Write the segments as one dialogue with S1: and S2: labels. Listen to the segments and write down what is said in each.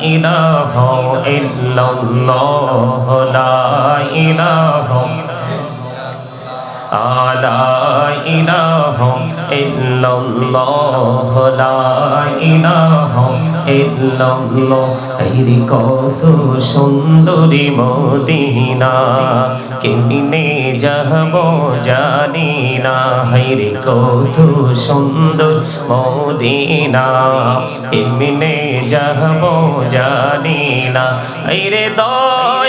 S1: إله إلا الله لا إله لا إله إلا الله لا إله إلا الله এই কত সুন্দরী মদিনা কেমনে যাব জানি না হাইরে কত সুন্দর মদিনা কেমনে যাব জানি না হাইরে দয়া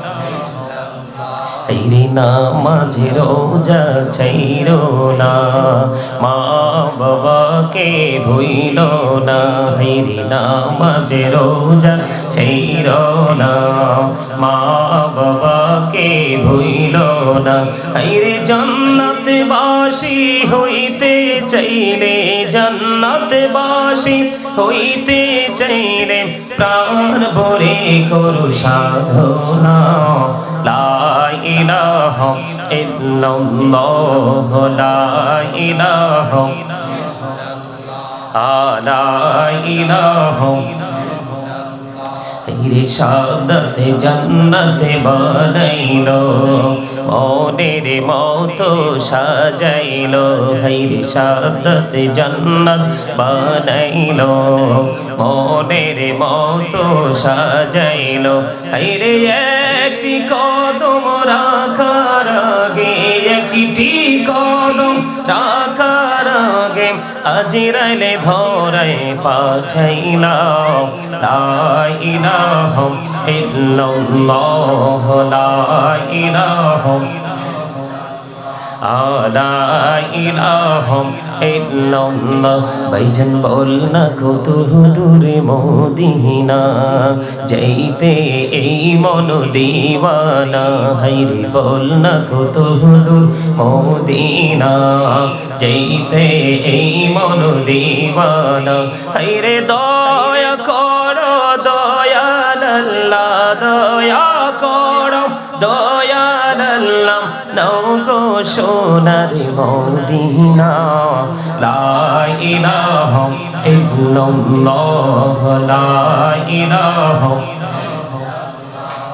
S1: হাইরে নামাজে রোজা চাইরো না। মা বাবাকে ভুইল না, হাইরে নামাজে রোজা চাইরো না। মা বাবাকে ভুইল না, হাইরে জান্নাত বাসি হইতে চাইলে জান্নাত বাসি হইতে চাইলে প্রাণ ভরে করু সাধনা। লা ইলাহা ইল্লাল্লাহ, লা ইলাহা আলা ইলাহা রে সাদতে জান্নাতে বানাইলো। মনের মতো সাজাইলো, হাইরে সাদত জন্নত বানাইলো। মনের মতো সাজাইল, হাইরে একটি কদম রাখার আগে একটি কদম আগে আজিরাইলে ধরাই পাঠাইলাম। লাইলাহম ইল্লাল্লাহ লাইলাহম ভাইজান বল না কত দূরে মদিনা। যাইতে এই মন দিওয়ানা, হাইরে বল না কত দূর মদিনা। যাইতে এই মন দিওয়ানা, হাইরে দয়া করো, দয়াল আল্লাহ, দয়া সোনার মদিনা। লা ইলাহা ইল্লাল্লাহ লা ইলাহা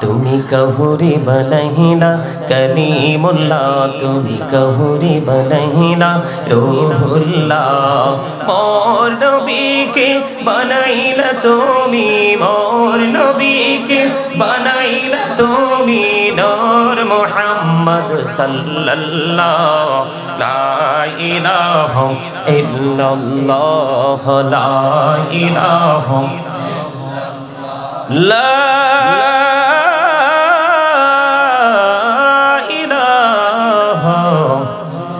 S1: তুমি কহুরে বনহিলা কলিমুল্লাহ, তুমি কহুরে বলহিনা রুহুল্লাহ, মোর নবীকে বানাইলা তুমি, মোর নবীকে বানাইলা তুমি, নূর মুহাম্মদ সাল্লাল্লাহ, লা ইলাহা ইল্লাল্লাহ, লা ইলাহা لا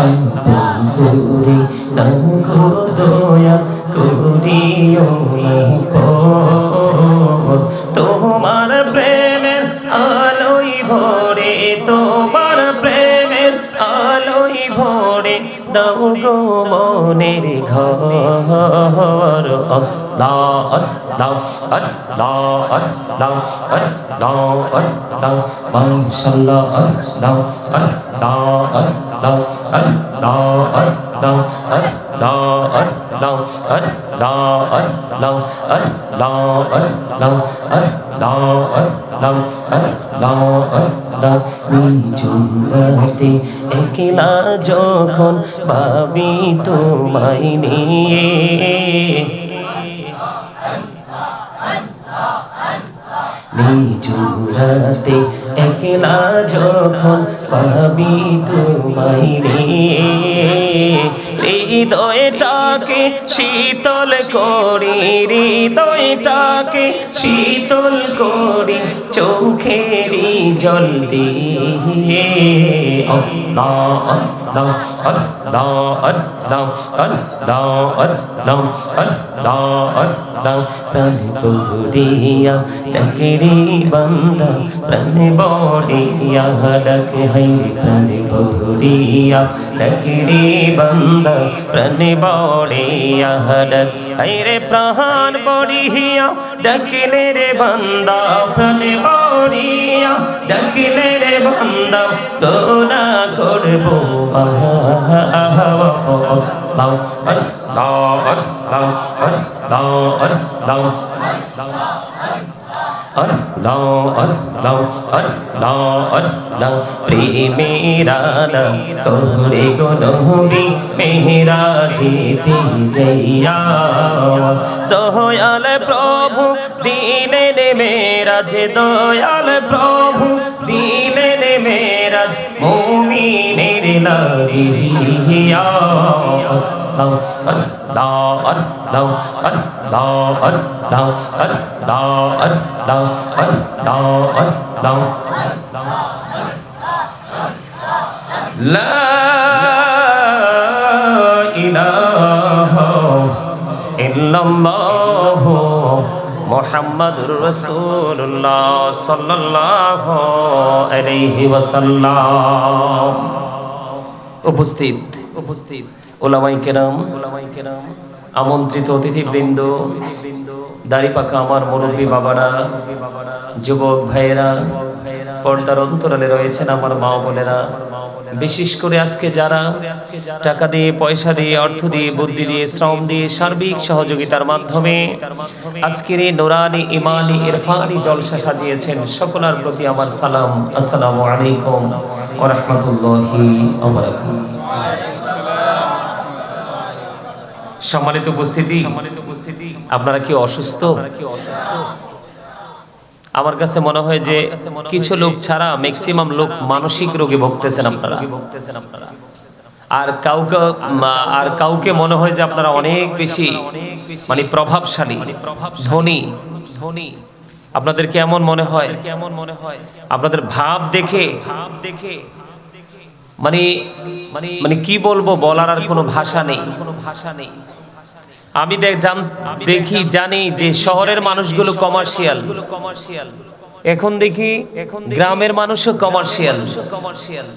S1: আন্তর করে নাঙ্গো দয়া তোমার প্রেমের আলোই ভরে, তোমার প্রেমের আলোই ভরে, দাও গো মনের ঘর। মাশাল্লাহ জুড়াতে একলা যখন ভাবি তোমায় নিয়ে। জুড়াতে একলা যখন পাবি তোমায় রে হৃদয়টাকে শীতল করি হৃদয়টাকে শীতল করি চোখেরই জল দিয়ে আল্লাহ প্রাণ বড়িয়া ডাক রে প্রাণ বড়িয়া, ডাকিলে রে বান্দা। প্রাণ বড়িয়া, ডাকিলে রে বান্দা। তোরা করব আহা আহা আল্লাহ আল্লাহ আল্লাহ। আল্লাহ আল্লাহ আল্লাহ আল্লাহ আল্লাহ আল্লাহ প্রেমেরা তোরে গো নবী মেহরা জিতে জইয়া দয়াল প্রভু দিলেন মেরাজ দয়াল প্রভু দিলেন মেরাজ মুমিনের নারিয়া আল্লাহ আল্লাহ আল্লাহ আল্লাহ لا إله إلا الله محمد رسول الله صلى الله عليه وسلم উপস্থিত উপস্থিত ওলামাই কেরাম ওলামাই কেরাম আমন্ত্রিত অতিথিবৃন্দ, দাড়ি পাকা আমার মুরব্বী বাবারা, যুবক ভাইয়েরা, পর্দার অন্তরালে রয়েছেন আমার মা বোনেরা। বিশেষ করে আজকে যারা টাকা দিয়ে, পয়সা দিয়ে, অর্থ দিয়ে, বুদ্ধি দিয়ে, শ্রম দিয়ে, সার্বিক সহযোগিতার মাধ্যমে আজকের এই নোরানি, ইমানি, ইরফানি জলসা সাজিয়েছেন সকলের প্রতি আমার সালাম। আসসালামু আলাইকুম ওয়া রাহমাতুল্লাহি ওয়া বারাকাতুহু। সম্মানিত উপস্থিতি আপনারা কি অসুস্থ? আমার কাছে মনে হয় যে কিছু লোক ছাড়া ম্যাক্সিমাম লোক মানসিক রোগে ভুগতেছেন আপনারা। আর কাউকে আর কাউকে মনে হয় যে আপনারা অনেক বেশি মানে প্রভাবশালী ধনী। ধনী। আপনাদের কেমন মনে হয়? কেমন মনে হয়? আপনাদের ভাব দেখে ভাব দেখে মানে মানে মানে কি বলব বলার আর কোনো ভাষা নেই। কোনো ভাষা নেই। আমি দেখি জানি যে শহরের মানুষগুলো কমার্শিয়াল কমার্শিয়াল এখন দেখি গ্রামের মানুষও কমার্শিয়াল কমার্শিয়াল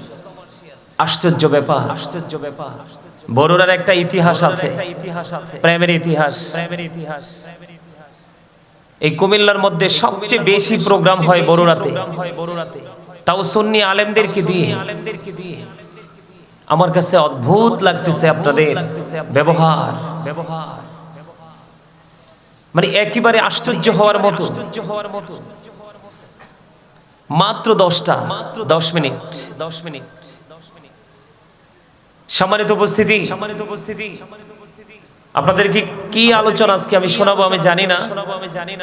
S1: আশ্চর্য ব্যাপার। আশ্চর্য ব্যাপার বড়রার একটা ইতিহাস আছে। ইতিহাস আছে। প্রেমের ইতিহাস। প্রেমের ইতিহাস। এই কুমিল্লার মধ্যে সবচেয়ে বেশি প্রোগ্রাম হয় বড়রাতে। হয় বড়রাতে। তাও সুন্নি আলেমদেরকে দিয়ে। আলেমদেরকে দিয়ে। আমার কাছে অদ্ভুত লাগতেছে আপনাদের। ব্যবহার। ব্যবহার। মানে একেবারে আশ্চর্য হওয়ার মতো। হওয়ার মতো। মাত্র দশটা দশ মিনিট। দশ মিনিট। সম্মানিত উপস্থিতি। সম্মানিত উপস্থিতি। আপনাদের কি কি আলোচনা আজকে আমি শোনাবো আমি জানি না।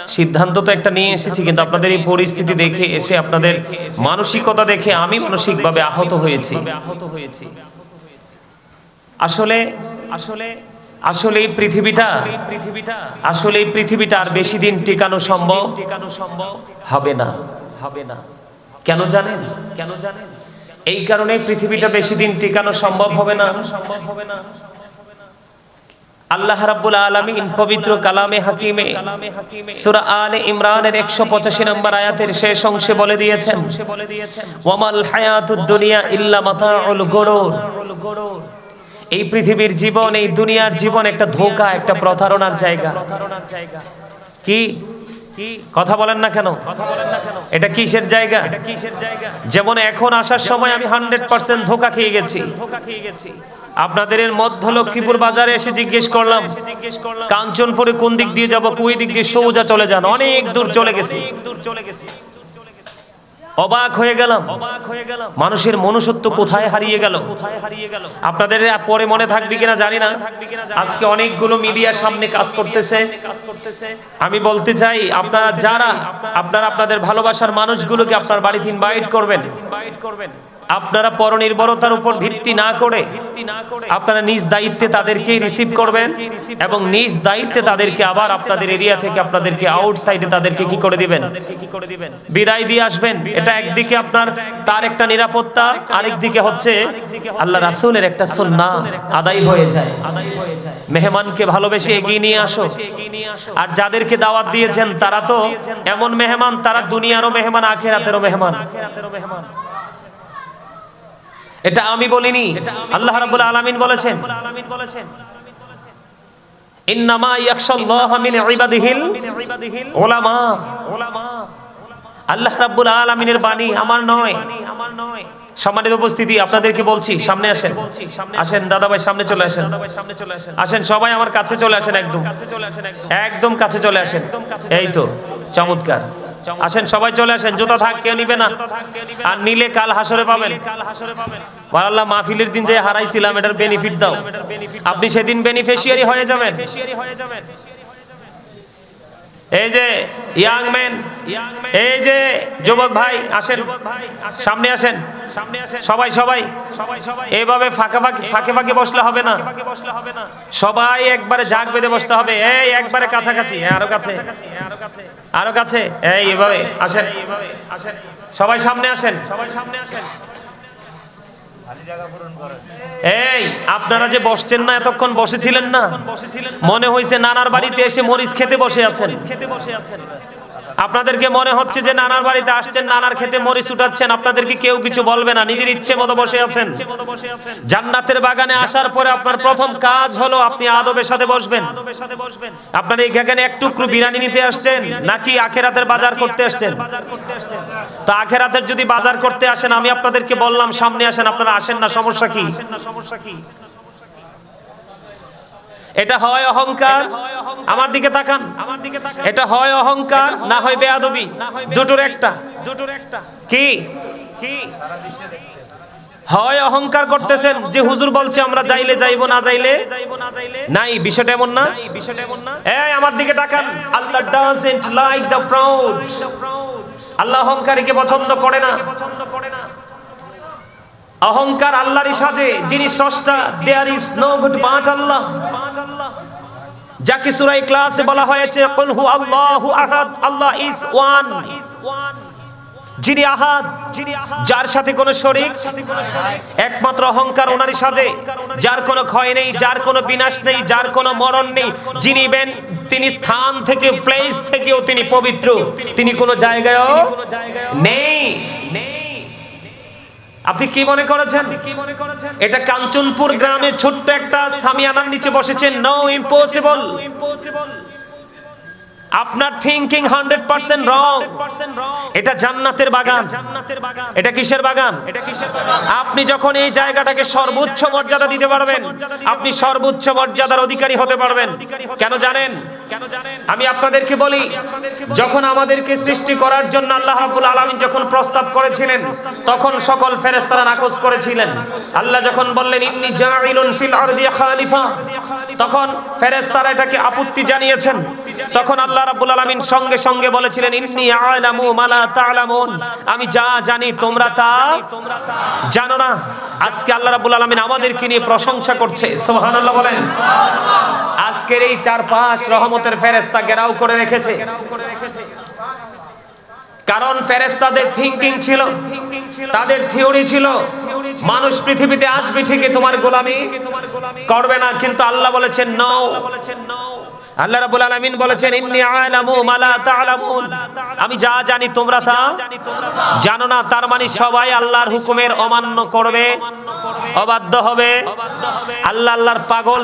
S1: সিদ্ধান্ত তো একটা নিয়ে এসেছি কিন্তু আপনাদের এই পরিস্থিতি দেখে এসে আপনাদের মানসিকতা দেখে আমি মানসিকভাবে আহত হয়েছি। আহত হয়েছি। আসলে আসলে আসলে এই পৃথিবীটা পৃথিবীটা আসলে এই পৃথিবীটা আর বেশি দিন টিকানো সম্ভব টিকানো সম্ভব হবে না হবে না। কেন জানেন? কেন জানেন এই কারণে পৃথিবীটা বেশি দিন টিকানো সম্ভব হবে না। সম্ভব হবে না আল্লাহ রাব্বুল আলামিন পবিত্র কালামে হাকিমে, সূরা আলে ইমরানের 185 নম্বর আয়াতের শেষ অংশে বলে দিয়েছেন, ওয়ামাল হায়াতুদ দুনিয়া ইল্লা মাতাউল গুরুর। এই পৃথিবীর জীবন, এই দুনিয়ার জীবন একটা ধোঁকা, একটা প্রতারণার জায়গা। কি? কথা বলেন না কেন? এটা কিসের জায়গা? যেমন এখন আসার সময় আমি হান্ড্রেড পার্সেন্ট ধোকা খেয়ে গেছি। গেছি আপনাদের মধ্য লক্ষ্মীপুর বাজারে এসে জিজ্ঞেস করলাম, কাঞ্চনপুরে কোন দিক দিয়ে যাব, কুই দিক দিয়ে সৌজা চলে যান, অনেক দূর চলে গেছি। অবাক হয়ে গেলাম। অবাক হয়ে গেলাম মানুষের মনুষ্যত্ব কোথায় হারিয়ে গেল? কোথায় হারিয়ে গেল আপনাদের পরে মনে থাকবে কিনা জানি না। আজকে অনেকগুলো মিডিয়ার সামনে কাজ করতেছে। আমি বলতে চাই, আপনারা যারা, আপনারা আপনাদের ভালোবাসার মানুষগুলোকে আপনার বাড়িতে ইনভাইট করবেন ইনভাইট করবেন। আপনারা পরনির্ভরতার উপর ভিত্তি না করে আপনারা নিজ দায়িত্বে তাদেরকে রিসিভ করবেন এবং নিজ দায়িত্বে তাদেরকে আবার আপনাদের এরিয়া থেকে আপনাদেরকে আউটসাইডে তাদেরকে কি করে দিবেন? বিদায় দিয়ে আসবেন। এটা একদিকে আপনার তার একটা নিরাপত্তা আরেক দিকে হচ্ছে আল্লাহ রাসূলের একটা সুন্নাহ আদায় হয়ে যায়। মেহমানকে ভালোবেসে এগিয়ে নিয়ে আসো। আর যাদেরকে দাওয়াত দিয়েছেন তারা তো এমন মেহমান, তারা দুনিয়ারও মেহমান আখের আখেরাতেরও মেহমান আখের আখেরাতেরও মেহমান। এটা আমি বলিনি। আল্লাহ রাব্বুল আলামিন বলেছেন। ইন্নামা ইয়াখশাল্লাহ মিন ইবাদিহিল উলামা। আল্লাহ রাব্বুল আলামিনের বাণী আমার নয়। আমার নয় সম্মানিত উপস্থিতি, আপনাদেরকে বলছি, সামনে আসেন। আসেন দাদা ভাই সামনে চলে আসেন। আসেন, সবাই আমার কাছে চলে আসেন একদম। একদম কাছে চলে আসেন। এই তো, চমৎকার। আসেন সবাই চলে আসেন জুতা থাক কেউ নিবে না। আর নিলে কাল হাসরে পাবেন। আর আল্লাহ মাহফিলের দিন যে হারাইছিলাম এটার বেনিফিট দাও। আপনি সেদিন বেনিফিশিয়ারি হয়ে যাবেন। এই যে ইয়াং ম্যান এই যে যুবক ভাই আসেন। সামনে আসেন। সামনে আসেন। সবাই সবাই। সবাই সবাই। এইভাবে ফাঁকা ফাঁকি ফাঁকে ফাঁকে বসলে হবে না। সবাই একবারে ঝাঁক বেঁধে বসতে হবে। এই একবারে কাছাকাছি। হ্যাঁ, আরও কাছে। আরও কাছে। এই এভাবে। আসেন। আসেন। সবাই সামনে আসেন। সবাই সামনে আসেন। এই আপনারা যে বসছেন না এতক্ষণ বসেছিলেন না? মনে হয়েছে নানার বাড়িতে এসে মরিচ খেতে বসে আছেন। খেতে বসে আছেন। আপনাদেরকে মনে হচ্ছে যে নানার বাড়িতে আসছেন, নানার খেতে মরিচ উঠাচ্ছেন, আপনাদেরকে কেউ কিছু বলবে না, নিজের ইচ্ছে মতো বসে আছেন। জান্নাতের বাগানে আসার পরে আপনার প্রথম কাজ হলো আপনি আদবের সাথে বসবেন। আপনার এখানে এক টুকরো বিরিয়ানি নিতে আসছেন, নাকি আখেরাতের বাজার করতে আসছেন? তা আখেরাতের যদি বাজার করতে আসেন, আমি আপনাদেরকে বললাম, সামনে আসেন, আপনারা আসেন না সমস্যা কি সমস্যা কি? এটা হয় অহংকার। আমার দিকে তাকান। আমার দিকে তাকান। এটা হয় অহংকার না হয় বেয়াদবি। দুটোর একটা। দুটোর একটা। কি? কি? হয় অহংকার করতেছেন যে হুজুর বলছে আমরা যাইলে যাইবো না যাইলে? নাই বিষয়টা এমন না। বিষয়টা এমন না। এই আমার দিকে তাকান। Allah doesn't like the proud আল্লাহ অহংকারীকে পছন্দ করে না। পছন্দ করে না। অহংকার আল্লাহরই সাজে যিনি স্রষ্টা there is no god but Allah. যাকে সূরা ইখলাসে বলা হয়েছে ইজ ওয়ান। যিনি আহাদ, যার সাথে কোনো শরীক, একমাত্র অহংকার ওনারই সাজে, যার কোনো ক্ষয় নেই, যার কোনো বিনাশ নেই, যার কোনো মরণ নেই। যিনি বেন তিনি স্থান থেকে প্লেস থেকেও তিনি পবিত্র। তিনি কোনো জায়গায়ও নেই। আপনি কি মনে করেছেন? এটা কাঞ্চনপুর গ্রামে ছোট্ট একটা সামিয়ানার নিচে বসেছেন। নো ইম্পসিবল আপনার থিংকিং হান্ড্রেড পার্সেন্ট রং এটা জান্নাতের বাগান। এটা কিসের বাগান? আপনি যখন এই জায়গাটাকে সর্বোচ্চ মর্যাদা দিতে পারবেন, আপনি সর্বোচ্চ মর্যাদার অধিকারী হতে পারবেন। কেন জানেন? কেন জানেন? আমি আপনাদেরকে বলি যখন আমাদেরকে সৃষ্টি করার জন্য আল্লাহ রাব্বুল আলামিন যখন প্রস্তাব করেছিলেন তখন সকল ফেরেশতারা নাকচ করেছিলেন। আল্লাহ যখন বললেন ইন্নী জাইলুন ফিল আরদি খালিফা। তখন ফেরেশতারা এটাকে আপত্তি জানিয়েছেন। তখন আল্লাহ রাব্বুল আলামিন সঙ্গে সঙ্গে বলেছিলেন, ইন্নী আ'লামু মা লা তা'লামুন। আমি যা জানি তোমরা তা জানো না। আজকে আল্লাহ রাব্বুল আলামিন আমাদেরকে নিয়ে প্রশংসা করছে। সুবহানাল্লাহ বলেন। আজকের এই চার পাঁচ রহমতের ফেরেশতা ঘেরাও করে রেখেছে। কারণ ফেরেশতাদের থিংকিং ছিল, তাদের থিওরি ছিল, মানুষ পৃথিবীতে আসবে ঠিকই তোমার গোলামি করবে না, কিন্তু আল্লাহ বলেছেন, নাও। আল্লাহ রাব্বুল আলামিন বলেছেন, ইন্নী আ'লামু মা লা তা'লামুন। আমি যা জানি তোমরা তা জানো না, তার মানে সবাই আল্লাহর হুকুমের অমান্য করবে, অবাধ্য হবে। আল্লাহ আল্লাহর পাগল